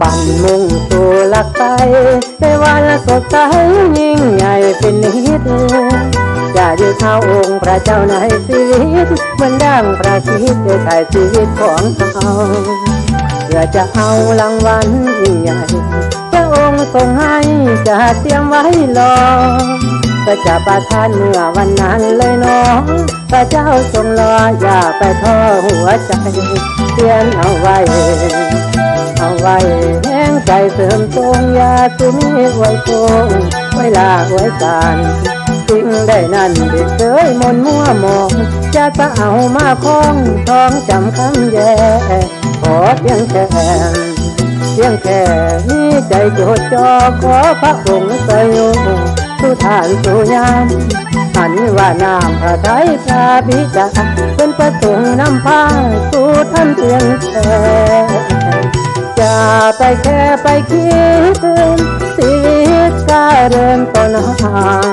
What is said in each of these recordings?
บันมุงสู่หลักไปในวันสดใสยิ่งใหญ่เป็นนิดอย่ายืดเท้าองค์พระเจ้าในชีวิตเหมือนดังพระคิดได้ถ่ายชีวิตของเขาเพื่อจะเอารางวัลยิ่งใหญ่พระองค์ทรงให้จะเตรียมไว้รอก็จะประทานเมื่อวันนั้นเลยเนาะพระเจ้าทรงรออย่าไปท้อหัวใจเตือนเอาไว้ เอาไว้แห้งใจเสริมตรงยาสุมีไว้โกงไว้ลาไว้การสิ่งได้นั่นเด็กเคยมนมัวมองจะจะเอามาคล้องท้องจำคำแย่ขอเพียงแค่เพียงแค่มีใจจดจ่อขอพระองค์สยงสุทานสุยามหันว่าน้ำพระทัยพระบิดาเป็นประสงค์นำพาสู่ท่านเพียงแค่ ไปแค่ไปคิดถึงชีวิตก็เริ่มต้นหาง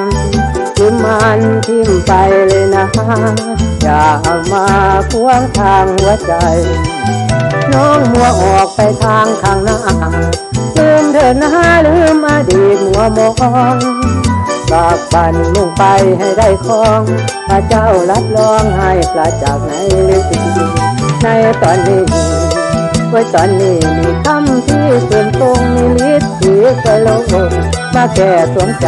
คือมันทิมไปเลยนะ อย่ามาขวางทางหัวใจ น้องมัวออกไปทางข้างหน้าลืมเถิดนะลืมอดีตมัวมองฝากบันมุ่งไปให้ได้คองพระเจ้ารับรองให้ปราจากในฤทธิ์ในตอนนี้ไว้ตอนนี้มีคำที่ กะโลกมาแก่สวมใจ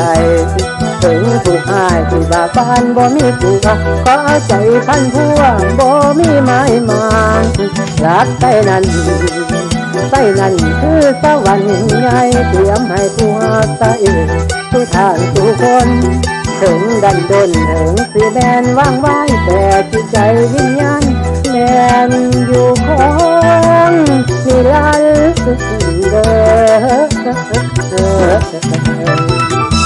ถึงถูกหายที่บาปานบ่มีผัวขอใจพันพัวบ่มีไม้มานรักใจนั้นใจนั้นคือสวรรค์ใหญ่เตรียมให้ผัวใจทุกทางทุกคนถึงดันดนถึงสีแดนว่างไว้แต่จิตใจวิญญา Thank you.